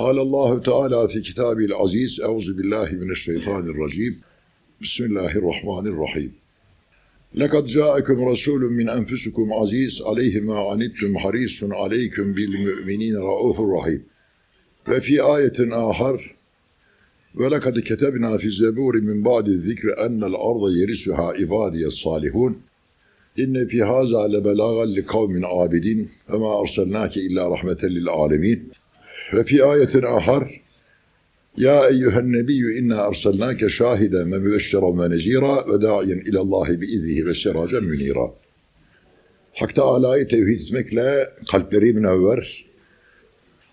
Allahu Teala fi kitabil aziz euzu billahi mineşşeytanirracim. Bismillahirrahmanirrahim. Lekad ca'akum rasulun min enfusikum aziz aleyhi ma anittum harisun aleyküm bil mu'minin raufur rahim. Ve fi ayetin ahar ve lekad ketebna fi zeburi min ba'di zikri ennel arda yerisuha ibadiye salihun. İnne fi haza lebelagan li kavmin abidin ve ma arsalnake illa rahmeten lil alemin. Ve fi ayetin ahar Ya eyyühen nebiyyü inna arsalnake şahiden ve mübeşşeren ve nezira ve da'in ilallahi bi iznihi ve siracen münira. Hak Teala'yı tevhid etmekle kalpleri münevver,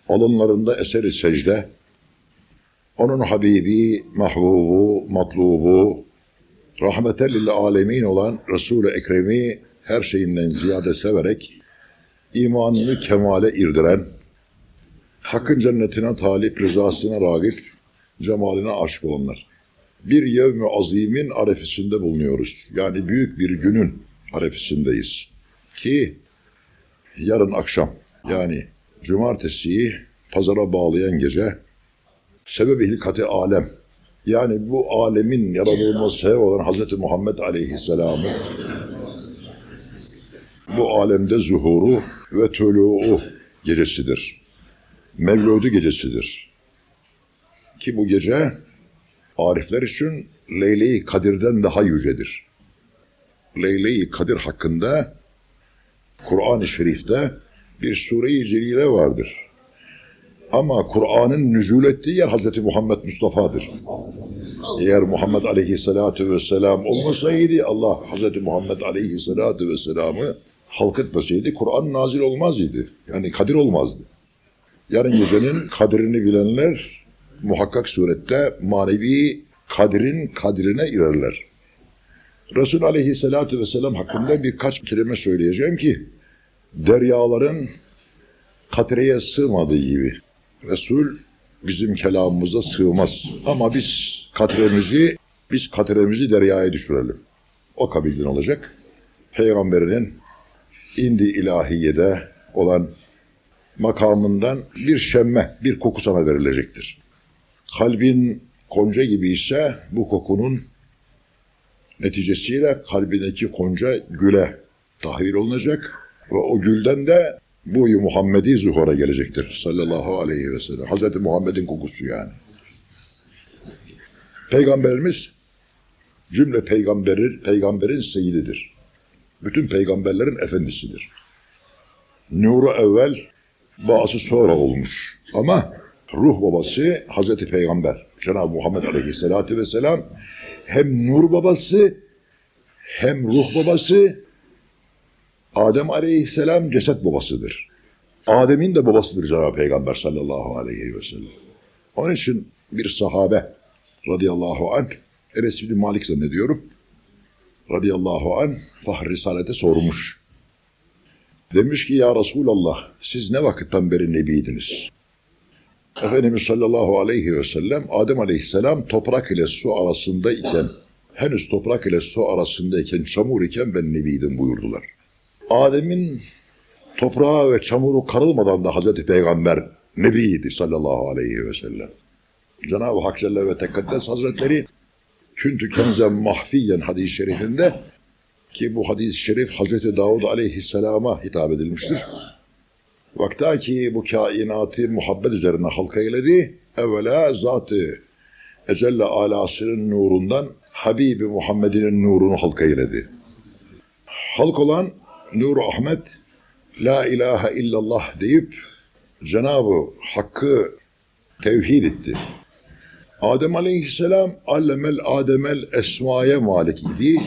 alınlarında eseri secde, onun Habibi, Mahbubu, Matlubu, rahmeten lil alemin olan Resul-i Ekrem'i her şeyinden ziyade severek imanını kemale irdiren, Hakk'ın cennetine talip, rızasına ragip, cemaline aşık olanlar. Bir yevmi azimin arefesinde bulunuyoruz. Yani büyük bir günün arefesindeyiz. Ki yarın akşam yani cumartesiyi pazara bağlayan gece sebebi hilkati alem yani bu alemin yaratılması sebep olan Hz. Muhammed Aleyhisselam'ın bu alemde zuhuru ve tülû'u gecesidir. Mevludu gecesidir. Ki bu gece arifler için Leyle-i Kadir'den daha yücedir. Leyle-i Kadir hakkında Kur'an-ı Şerif'te bir sure-i celile vardır. Ama Kur'an'ın nüzul ettiği yer Hz. Muhammed Mustafa'dır. Eğer Muhammed Aleyhisselatü Vesselam olmasaydı Allah Hz. Muhammed Aleyhisselatü Vesselam'ı halk etmeseydi Kur'an nazil olmazdı. Yani kadir olmazdı. Yarın gecenin kadrini bilenler muhakkak surette manevi kadirin kadrine girerler. Resul Aleyhisselatü Vesselam hakkında birkaç kelime söyleyeceğim ki deryaların katreye sığmadığı gibi Resul bizim kelamımıza sığmaz. Ama biz katremizi biz katremizi deryaya düşürelim. O kabilden olacak. Peygamberinin indi ilahiyede olan makamından bir şemme, bir koku sana verilecektir. Kalbin konca gibi ise bu kokunun neticesiyle kalbindeki konca güle tahvil olunacak ve o gülden de buyu Muhammedi zuhura gelecektir sallallahu aleyhi ve sellem. Hazreti Muhammed'in kokusu yani. Peygamberimiz cümle peygamberin, peygamberin seyididir. Bütün peygamberlerin efendisidir. Nuru evvel, bazı sonra olmuş. Ama ruh babası Hazreti Peygamber. Cenab-ı Muhammed Aleyhisselatü Vesselam hem nur babası hem ruh babası Adem Aleyhisselam ceset babasıdır. Adem'in de babasıdır Cenab-ı Peygamber sallallahu aleyhi ve sellem. Onun için bir sahabe radıyallahu anh Enes bin Malik zannediyorum radıyallahu anh Fahri Risalet'e sormuş. Demiş ki ya Resulallah siz ne vakitten beri nebiydiniz? Efendimiz sallallahu aleyhi ve sellem Adem aleyhisselam toprak ile su arasındayken henüz toprak ile su arasındayken çamur iken ben nebiydim buyurdular. Adem'in toprağa ve çamuru karılmadan da Hazreti Peygamber nebiydi sallallahu aleyhi ve sellem. Cenab-ı Hak Celle ve Tekaddes Hazretleri küntü kenzen mahfiyen hadis-i şerifinde ki bu hadis-i şerif Hazreti Davud aleyhisselama hitap edilmiştir. Vakta ki bu kainatı muhabbet üzerine halka eyledi, evvela zatı Ecelle alasının nurundan Habibi Muhammed'in nurunu halka eyledi. Halk olan Nur Ahmet La ilahe illallah deyip Cenab-ı Hakk'ı tevhid etti. Adem aleyhisselam allemel ademel esmaya malik idi.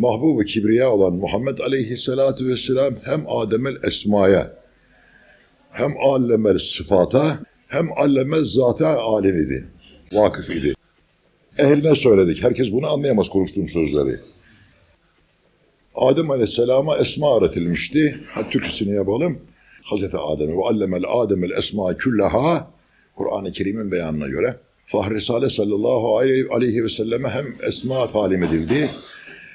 Mahbub-u kibriya olan Muhammed aleyhisselatü vesselam hem ademel esmaya hem allemel sıfata hem allemel zata alim idi. Vakıf idi. Ehline söyledik. Herkes bunu anlayamaz konuştuğum sözleri. Adem Aleyhisselam'a esma öğretilmişti. Ha, Türkçesini yapalım. Hazreti Adem'e ve allemel Adem'el esma küllaha Kur'an-ı Kerim'in beyanına göre Fahri Risale sallallahu aleyhi ve selleme hem esma talim edildi,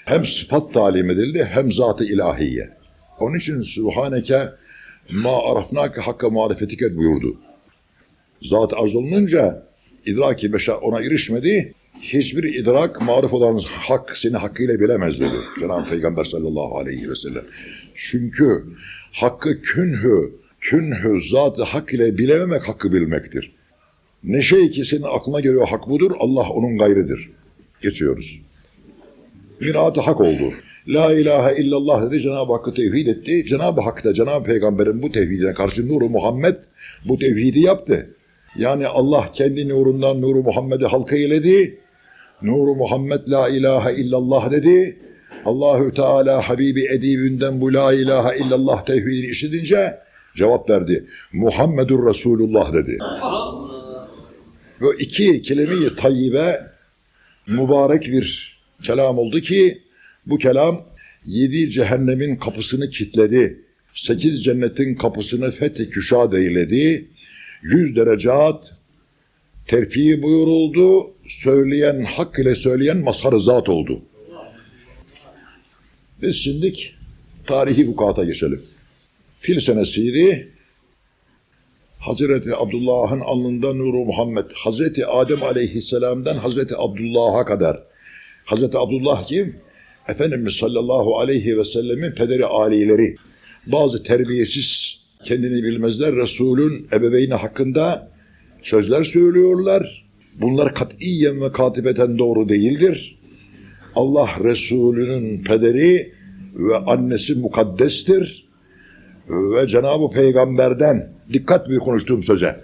hem sıfat talim edildi, hem zat-ı ilahiye. Onun için Sübhaneke ma arafnake hakka marifetike buyurdu. Zat arz olununca idraki beşer ona erişmedi. Hiçbir idrak maruf olan hak seni hakkıyla bilemez dedi. Cenab-ı Peygamber sallallahu aleyhi ve sellem. Çünkü hakkı künhü, künhü zatı hak ile bilememek hakkı bilmektir. Ne şey ki senin aklına geliyor hak budur, Allah onun gayrıdır. Geçiyoruz. Mirat-ı hak oldu. La ilahe illallah dedi Cenab-ı Hakk'ı tevhid etti. Cenab-ı Hak da Cenab-ı Peygamber'in bu tevhidine karşı nuru Muhammed bu tevhidi yaptı. Yani Allah kendi nurundan nuru Muhammed'i halka eyledi. Nuru Muhammed la ilahe illallah dedi. Allahü Teala Habibi edibinden bu la ilahe illallah tevhidini işitince cevap verdi. Muhammedur Resulullah dedi. Ve iki kelime-i tayyibe mübarek bir kelam oldu ki bu kelam yedi cehennemin kapısını kilitledi. Sekiz cennetin kapısını fethi küşad eyledi. Yüz derecat terfi buyuruldu. Söyleyen hak ile söyleyen mazhar zat oldu. Biz şimdi tarihi vukuata geçelim. Fil senesiydi. Hazreti Abdullah'ın alnında nuru Muhammed, Hazreti Adem aleyhisselamdan Hazreti Abdullah'a kadar. Hazreti Abdullah kim? Efendimiz sallallahu aleyhi ve sellemin pederi alileri. Bazı terbiyesiz kendini bilmezler Resulün ebeveyni hakkında sözler söylüyorlar. Bunlar katiyen ve katibeten doğru değildir. Allah Resulü'nün pederi ve annesi mukaddestir. Ve Cenab-ı Peygamber'den dikkat bir konuştuğum söze.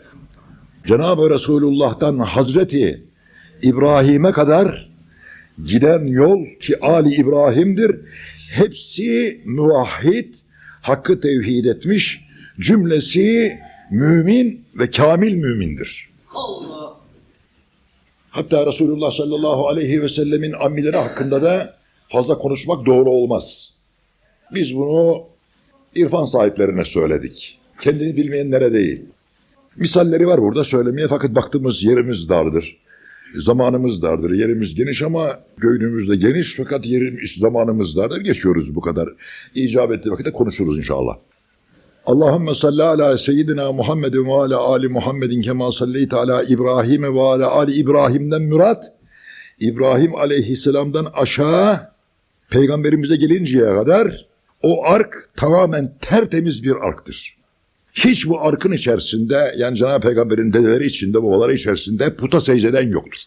Cenab-ı Resulullah'tan Hazreti İbrahim'e kadar giden yol ki Ali İbrahim'dir. Hepsi muvahhid, hakkı tevhid etmiş, cümlesi mümin ve kamil mümindir. Allah. Hatta Resulullah sallallahu aleyhi ve sellemin ammileri hakkında da fazla konuşmak doğru olmaz. Biz bunu irfan sahiplerine söyledik. Kendini bilmeyenlere değil. Misalleri var burada söylemeye fakat baktığımız yerimiz dardır. Zamanımız dardır. Yerimiz geniş ama göğnümüz de geniş fakat yerimiz, zamanımız dardır. Geçiyoruz bu kadar. İcab ettiği vakitte konuşuruz inşallah. Allahümme salli ala seyyidina Muhammedin ve ala ali Muhammedin kema salleyte ala İbrahim ve ala ali İbrahim'den mürat İbrahim aleyhisselamdan aşağı peygamberimize gelinceye kadar o ark tamamen tertemiz bir arktır. Hiç bu arkın içerisinde yani Cenab-ı Peygamber'in dedeleri içinde babaları içerisinde puta secdeden yoktur.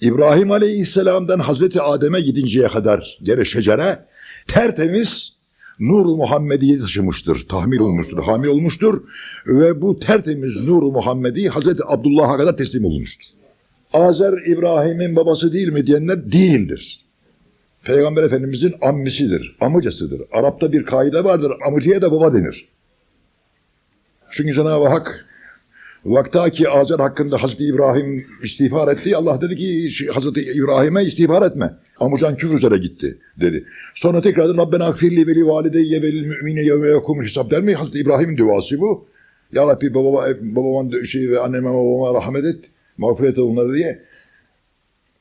İbrahim Aleyhisselam'dan Hazreti Adem'e gidinceye kadar gene şecere tertemiz Nur-u Muhammedi'yi taşımıştır, tahmil olmuştur, hamil olmuştur ve bu tertemiz Nur-u Muhammedi Hazreti Abdullah'a kadar teslim olmuştur. Azer İbrahim'in babası değil mi diyenler değildir. Peygamber Efendimizin ammisidir, amcasıdır. Arap'ta bir kaide vardır, amcaya da baba denir. Çünkü Cenab-ı Hak vaktaki Azer hakkında Hazreti İbrahim istiğfar etti. Allah dedi ki Hazreti İbrahim'e istiğfar etme. Amcan küfür üzere gitti dedi. Sonra tekrardan Rabbena gfirli veli valideyye velil mümine yevme yekumul hesap der mi? Hazreti İbrahim'in duası bu. Ya Rabbi babama, babama şey ve anneme babama rahmet et. Mağfiret et onları diye.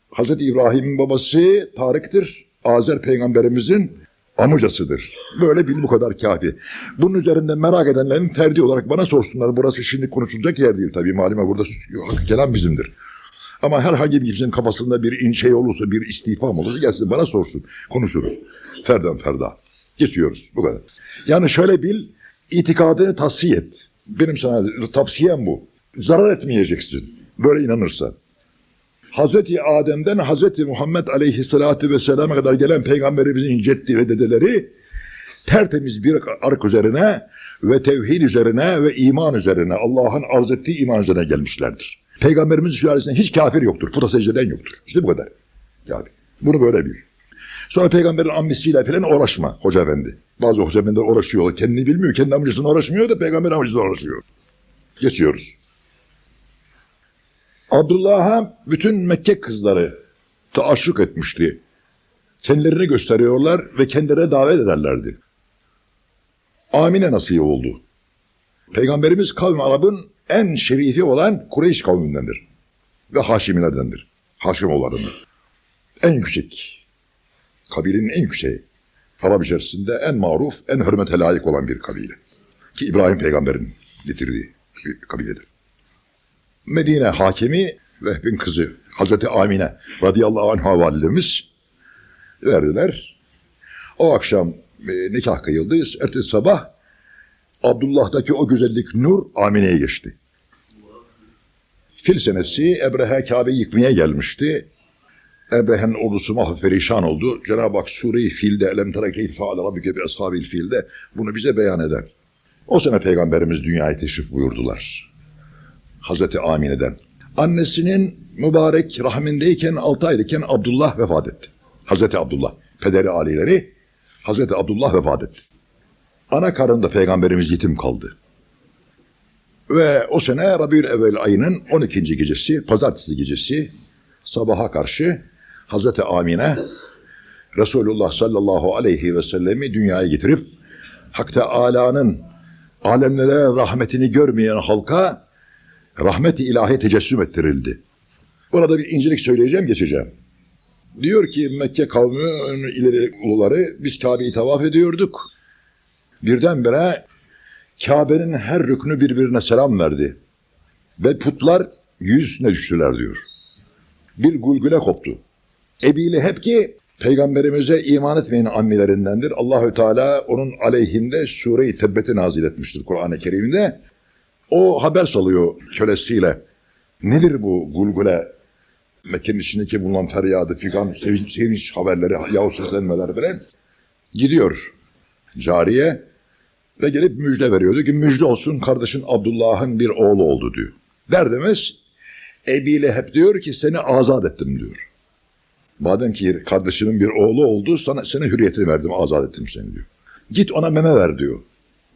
Hazreti İbrahim'in babası Tarık'tır. Azer peygamberimizin amcasıdır. Böyle bil bu kadar kafi. Bunun üzerinde merak edenlerin terdi olarak bana sorsunlar. Burası şimdi konuşulacak yer değil tabii. Malime burada hakkı kelam bizimdir. Ama herhangi bir kimsenin kafasında bir şey olursa, bir istifam olursa gelsin bana sorsun. Konuşuruz. Ferdan ferda. Geçiyoruz. Bu kadar. Yani şöyle bil, itikadını tavsiye et. Benim sana tavsiyem bu. Zarar etmeyeceksin. Böyle inanırsan. Hazreti Adem'den Hazreti Muhammed Aleyhisselatü Vesselam'a kadar gelen peygamberimizin ceddi ve dedeleri tertemiz bir ark üzerine ve tevhid üzerine ve iman üzerine Allah'ın arz ettiği iman üzerine gelmişlerdir. Peygamberimizin sülalesinde hiç kafir yoktur. Puta secdeden yoktur. İşte bu kadar. Yani bunu böyle bil. Sonra peygamberin ammisiyle falan uğraşma hoca efendi. Bazı hoca efendiler uğraşıyor. Kendini bilmiyor. Kendi amcasına uğraşmıyor da peygamber amcasına uğraşıyor. Geçiyoruz. Abdullah'a bütün Mekke kızları taaşşuk etmişti. Kendilerini gösteriyorlar ve kendilerine davet ederlerdi. Amine nasip oldu. Peygamberimiz kavmi Arap'ın en şerifi olan Kureyş kavmindendir. Ve Haşimilerdendir. Haşimoğullarından. En yüksek. Kabilenin en yükseği. Arap içerisinde en maruf, en hürmete layık olan bir kabile. Ki İbrahim peygamberin getirdiği bir kabiledir. Medine hakimi Vehb'in kızı Hazreti Amine radıyallahu anha validemiz verdiler. O akşam e, nikah kıyıldı. Ertesi sabah Abdullah'taki o güzellik nur Amine'ye geçti. Fil senesi Ebrehe Kabe'yi yıkmaya gelmişti. Ebrehe'nin ordusu mahv perişan oldu. Cenab-ı Hak Sure-i Fil'de Elem tere keyfe feale rabbike bi ashabil fil'de bunu bize beyan eder. O sene Peygamberimiz dünyaya teşrif buyurdular. Hazreti Amine'den. Annesinin mübarek rahmindeyken 6 aylıkken Abdullah vefat etti. Hazreti Abdullah. Pederi alileri Hazreti Abdullah vefat etti. Ana karnında Peygamberimiz yetim kaldı. Ve o sene Rabiül Evvel ayının 12. gecesi, pazartesi gecesi sabaha karşı Hazreti Amine Resulullah sallallahu aleyhi ve sellemi dünyaya getirip Hak Teâlâ'nın alemlere rahmetini görmeyen halka rahmet-i ilahi tecessüm ettirildi. Burada bir incelik söyleyeceğim, geçeceğim. Diyor ki Mekke kavmi ileri uluları biz Kabe'yi tavaf ediyorduk. Birdenbire Kabe'nin her rüknü birbirine selam verdi. Ve putlar yüzüne düştüler diyor. Bir gulgule koptu. Ebi hep ki peygamberimize iman etmeyen ammilerindendir. Allahü Teala onun aleyhinde sure-i Tebbet'i nazil etmiştir Kur'an-ı Kerim'de. O haber salıyor kölesiyle. Nedir bu gulgule? Mekke'nin içindeki bulunan feryadı, figan, sevinç, sevinç haberleri, yahut seslenmeler falan. Gidiyor cariye ve gelip müjde veriyordu ki müjde olsun kardeşin Abdullah'ın bir oğlu oldu diyor. Derdimiz Ebi Leheb diyor ki seni azat ettim diyor. Madem ki kardeşimin bir oğlu oldu sana, sana hürriyetini verdim azat ettim seni diyor. Git ona meme ver diyor.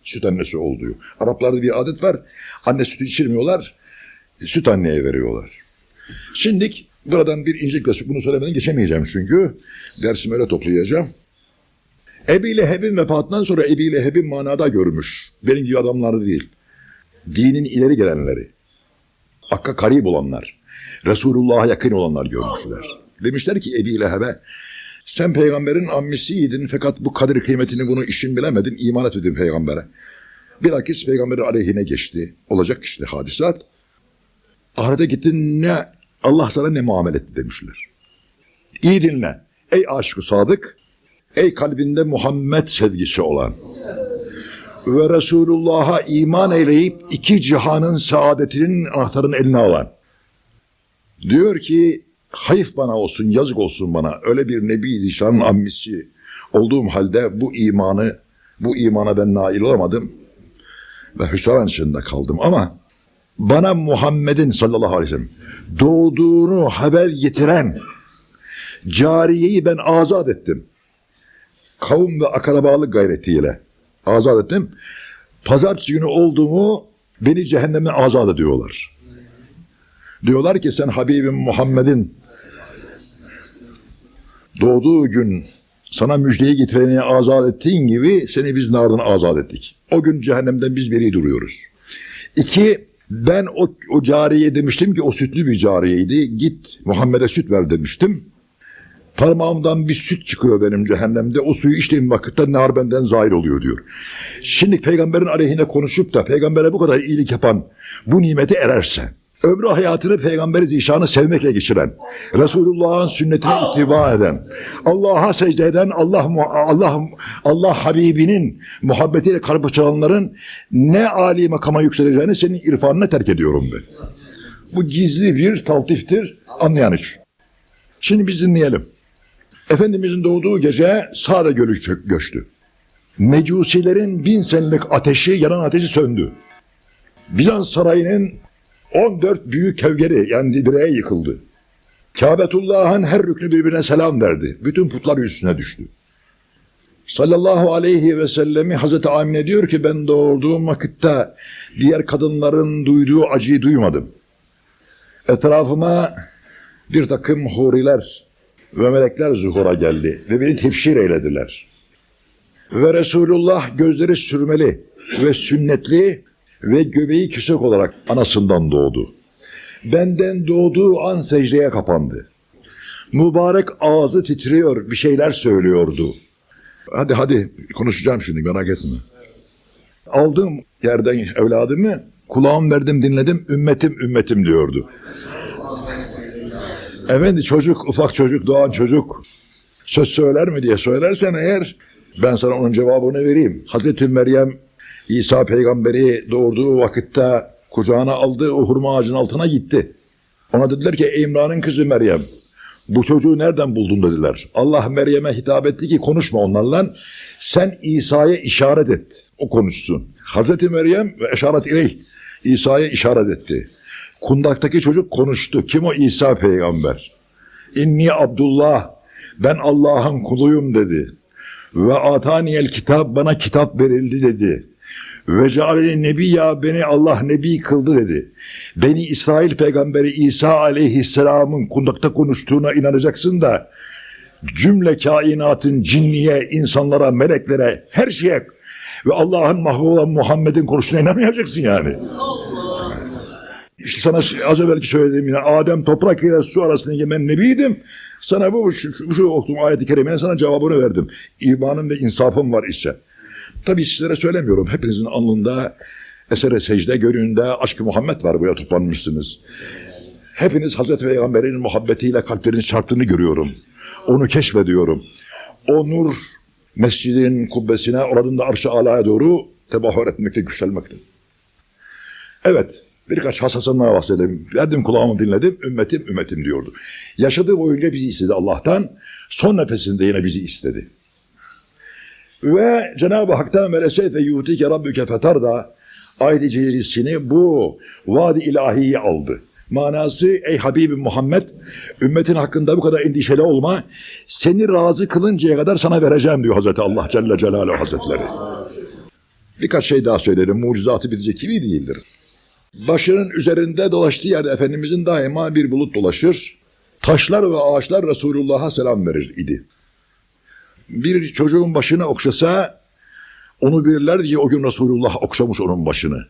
Süt annesi ol diyor. Araplarda bir adet var. Anne sütü içirmiyorlar. Süt anneye veriyorlar. Şimdilik buradan bir incelikle bunu söylemeden geçemeyeceğim çünkü. Dersimi öyle toplayacağım. Ebi Leheb'in vefatından sonra Ebi Leheb'in manada görmüş. Benim gibi adamları değil. Dinin ileri gelenleri. Hakka karib olanlar. Resulullah'a yakın olanlar görmüşler. Demişler ki Ebi Leheb'e sen peygamberin ammisiydin fakat bu kadir kıymetini bunu işin bilemedin. iman etmedin peygambere. Bilakis peygamberin aleyhine geçti. Olacak işte hadisat. Ahirete gittin ne Allah sana ne muamele etti demişler. İyi dinle. Ey aşkı sadık, ey kalbinde Muhammed sevgisi olan ve Resulullah'a iman eyleyip iki cihanın saadetinin anahtarını eline alan. Diyor ki hayıf bana olsun, yazık olsun bana. Öyle bir Nebi Zişan'ın ammisi olduğum halde bu imanı, bu imana ben nail olamadım ve hüsran içinde kaldım ama bana Muhammed'in sallallahu aleyhi ve sellem doğduğunu haber getiren cariyeyi ben azat ettim. Kavim ve akrabalık gayretiyle azat ettim. Pazartesi günü olduğumu beni cehennemden azat ediyorlar. Diyorlar ki sen Habibim Muhammed'in doğduğu gün sana müjdeyi getireni azat ettiğin gibi seni biz nardan azat ettik. O gün cehennemden biz beri duruyoruz. İki, ben o, o cariye demiştim ki o sütlü bir cariyeydi. Git Muhammed'e süt ver demiştim. Parmağımdan bir süt çıkıyor benim cehennemde. O suyu içtiğim vakitte nar benden zahir oluyor diyor. Şimdi peygamberin aleyhine konuşup da peygambere bu kadar iyilik yapan bu nimete ererse, ömrü hayatını peygamberi zişanı sevmekle geçiren, Resulullah'ın sünnetine ittiba eden, Allah'a secde eden, Allah Allah Allah Habibinin muhabbetiyle kalp çalanların ne âli makama yükseleceğini senin irfanına terk ediyorum ben. Bu gizli bir taltiftir, anlayan iş. Şimdi biz dinleyelim. Efendimizin doğduğu gece Sade Gölü göçtü. Mecusilerin bin senelik ateşi, yanan ateşi söndü. Bizans sarayının 14 büyük kevgeri yani direğe yıkıldı. Kabetullah'ın her rüknü birbirine selam verdi. Bütün putlar üstüne düştü. Sallallahu aleyhi ve sellemi Hazreti Amine diyor ki ben doğurduğum vakitte diğer kadınların duyduğu acıyı duymadım. Etrafıma bir takım huriler ve melekler zuhura geldi ve beni tefşir eylediler. Ve Resulullah gözleri sürmeli ve sünnetli ve göbeği küsek olarak anasından doğdu. Benden doğduğu an secdeye kapandı. Mübarek ağzı titriyor, bir şeyler söylüyordu. Hadi hadi konuşacağım şimdi merak etme. Aldığım yerden evladımı Kulağım verdim dinledim ümmetim ümmetim diyordu. Efendi çocuk ufak çocuk doğan çocuk söz söyler mi diye söylersen eğer ben sana onun cevabını vereyim. Hazreti Meryem İsa peygamberi doğurduğu vakitte kucağına aldığı o hurma ağacının altına gitti. Ona dediler ki "Ey İmran'ın kızı Meryem bu çocuğu nereden buldun dediler. Allah Meryem'e hitap etti ki konuşma onlarla. Sen İsa'ya işaret et. O konuşsun. Hazreti Meryem ve işaret ileyh. İsa'ya işaret etti. Kundaktaki çocuk konuştu. Kim o İsa peygamber? İnni Abdullah. Ben Allah'ın kuluyum dedi. Ve ataniyel kitap bana kitap verildi dedi. Ve cealeni nebi ya beni Allah nebi kıldı dedi. Beni İsrail peygamberi İsa aleyhisselamın kundakta konuştuğuna inanacaksın da cümle kainatın cinniye, insanlara, meleklere, her şeye ve Allah'ın mahvolan Muhammed'in konuştuğuna inanmayacaksın yani. İşte sana az evvelki söylediğim yine Adem toprak ile su arasındaki ben nebiydim. Sana bu şu, şu, şu okuduğum ayet-i kerimenin sana cevabını verdim. İmanım ve insafım var ise. Tabii sizlere söylemiyorum. Hepinizin alnında esere secde gönlünde aşk-ı Muhammed var buraya toplanmışsınız. Hepiniz Hazreti Peygamber'in muhabbetiyle kalpleriniz çarptığını görüyorum. Onu keşfediyorum. O nur mescidin kubbesine oranın da arş-ı alaya doğru tebahür etmekte, güçlenmekte. Evet, birkaç hassasından bahsedelim. Verdim kulağımı dinledim, ümmetim ümmetim diyordu. Yaşadığı boyunca bizi istedi Allah'tan, son nefesinde yine bizi istedi. Ve Cenab-ı Hak'tan ve leseyfe yutike rabbüke fetarda ayet-i celilisini bu vaadi ilahiyi aldı. Manası ey Habibim Muhammed ümmetin hakkında bu kadar endişeli olma seni razı kılıncaya kadar sana vereceğim diyor Hazreti Allah Celle Celaluhu Hazretleri. Birkaç şey daha söylerim. Mucizatı bitecek gibi değildir. Başının üzerinde dolaştığı yerde Efendimizin daima bir bulut dolaşır. Taşlar ve ağaçlar Resulullah'a selam verir idi. Bir çocuğun başını okşasa onu bilirler diye o gün Resulullah okşamış onun başını.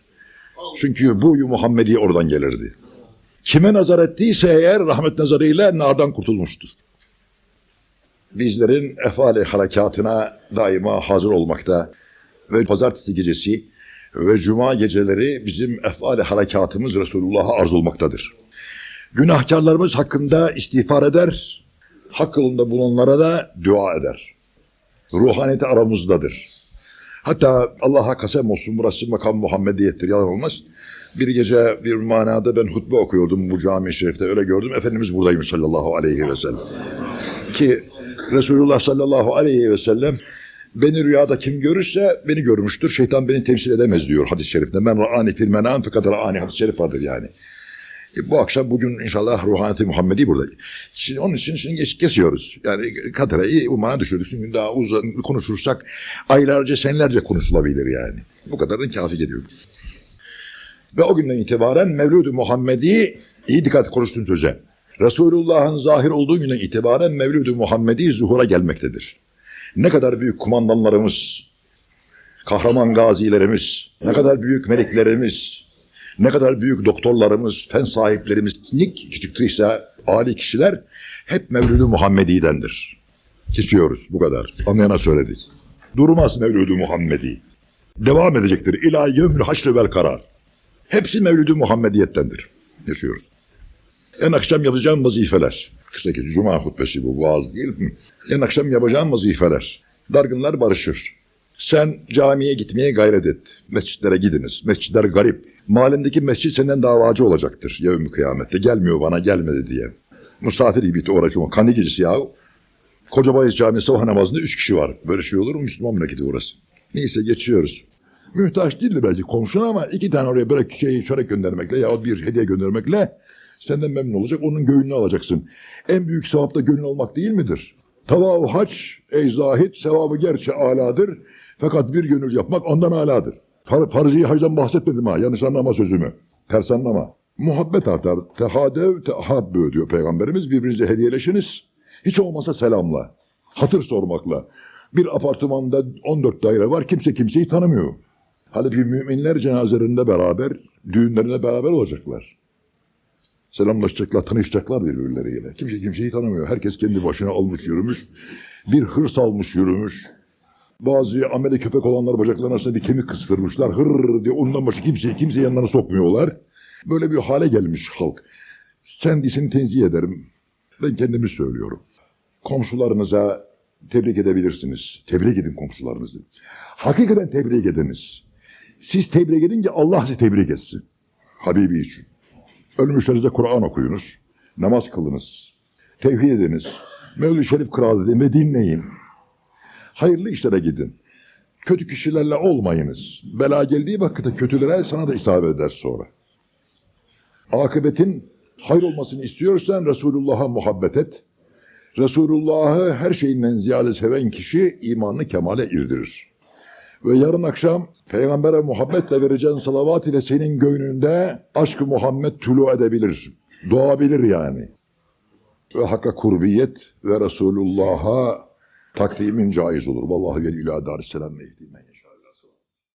Çünkü bu Muhammedi oradan gelirdi. Kime nazar ettiyse eğer rahmet nazarıyla nardan kurtulmuştur. Bizlerin efali harekatına daima hazır olmakta ve pazartesi gecesi ve cuma geceleri bizim efali harekatımız Resulullah'a arz olmaktadır. Günahkarlarımız hakkında istiğfar eder, hak yolunda bulunanlara da dua eder. Ruhaniyeti aramızdadır. Hatta Allah'a kasem olsun burası makam Muhammediyettir yalan olmaz. Bir gece bir manada ben hutbe okuyordum bu cami-i şerifte öyle gördüm. Efendimiz buradaymış sallallahu aleyhi ve sellem. Ki Resulullah sallallahu aleyhi ve sellem beni rüyada kim görürse beni görmüştür. Şeytan beni temsil edemez diyor hadis-i şerifte. Ben ra'ani fil menam fakat ra'ani hadis-i şerif vardır yani. E, bu akşam bugün inşallah ruhaniyeti Muhammedi burada. Şimdi onun için şimdi geç, kesiyoruz. Yani Katara'yı umana düşürdük. Çünkü daha uzun konuşursak aylarca senlerce konuşulabilir yani. Bu kadarın kafi geliyor. Ve o günden itibaren Mevlud-u Muhammedi iyi dikkat konuştuğun söze. Resulullah'ın zahir olduğu günden itibaren Mevlud-u Muhammedi zuhura gelmektedir. Ne kadar büyük kumandanlarımız, kahraman gazilerimiz, ne kadar büyük meleklerimiz, ne kadar büyük doktorlarımız, fen sahiplerimiz, ne çıktıysa âli kişiler hep Mevlud-u Muhammedi'dendir. Kesiyoruz bu kadar. Anlayana söyledik. Durmaz Mevlud-u Muhammedi. Devam edecektir. İlâ yevmül haşr vel karar. Hepsi Mevlid-i Muhammediyettendir. Yaşıyoruz. En akşam yapacağım vazifeler. Kısa ki cuma hutbesi bu vaaz değil mi? En akşam yapacağım vazifeler. Dargınlar barışır. Sen camiye gitmeye gayret et. Mescitlere gidiniz. Mescitler garip. Mahallendeki mescit senden davacı olacaktır. Yevmi kıyamette. Gelmiyor bana gelmedi diye. Misafir gibi uğraşıyor. Kandil gecesi ya. Kocabayız Camii sabah namazında üç kişi var. Böyle şey olur mu? Müslüman memleketi orası. Neyse geçiyoruz. Mühtaç değildi belki komşuna ama iki tane oraya böyle şeyi çörek göndermekle ya bir hediye göndermekle senden memnun olacak. Onun gönlünü alacaksın. En büyük sevap da gönül almak değil midir? Tavav haç ey zahit sevabı gerçi aladır. Fakat bir gönül yapmak ondan aladır. Far, farzi hacdan bahsetmedim ha. Yanlış anlama sözümü. Ters anlama. Muhabbet artar. Tehadev tehabbü diyor Peygamberimiz. Birbirinize hediyeleşiniz. Hiç olmasa selamla. Hatır sormakla. Bir apartmanda 14 daire var. Kimse kimseyi tanımıyor. Halbuki müminler cenazelerinde beraber, düğünlerinde beraber olacaklar. Selamlaşacaklar, tanışacaklar birbirleriyle. Kimse kimseyi tanımıyor. Herkes kendi başına almış yürümüş. Bir hırs almış yürümüş. Bazı ameli köpek olanlar bacaklarının arasında bir kemik kıstırmışlar. Hırr diye ondan başka kimseyi kimse yanlarına sokmuyorlar. Böyle bir hale gelmiş halk. Sen dişini tenzih ederim. Ben kendimi söylüyorum. Komşularınıza tebrik edebilirsiniz. Tebrik edin komşularınızı. Hakikaten tebrik ediniz. Siz tebrik edin ki Allah sizi tebrik etsin. Habibi için. Ölmüşlerinize Kur'an okuyunuz. Namaz kılınız. Tevhid ediniz. Mevlid-i Şerif kıraat edin ve dinleyin. Hayırlı işlere gidin. Kötü kişilerle olmayınız. Bela geldiği vakitte kötülere sana da isabet eder sonra. Akıbetin hayır olmasını istiyorsan Resulullah'a muhabbet et. Resulullah'ı her şeyinden ziyade seven kişi imanını kemale irdirir. Ve yarın akşam peygambere muhabbetle vereceğin salavat ile senin göğnünde aşkı Muhammed tulu edebilir. Doğabilir yani. Ve hakka kurbiyet ve Resulullah'a takdimin caiz olur. Vallahi vel ila darisselam mehdi men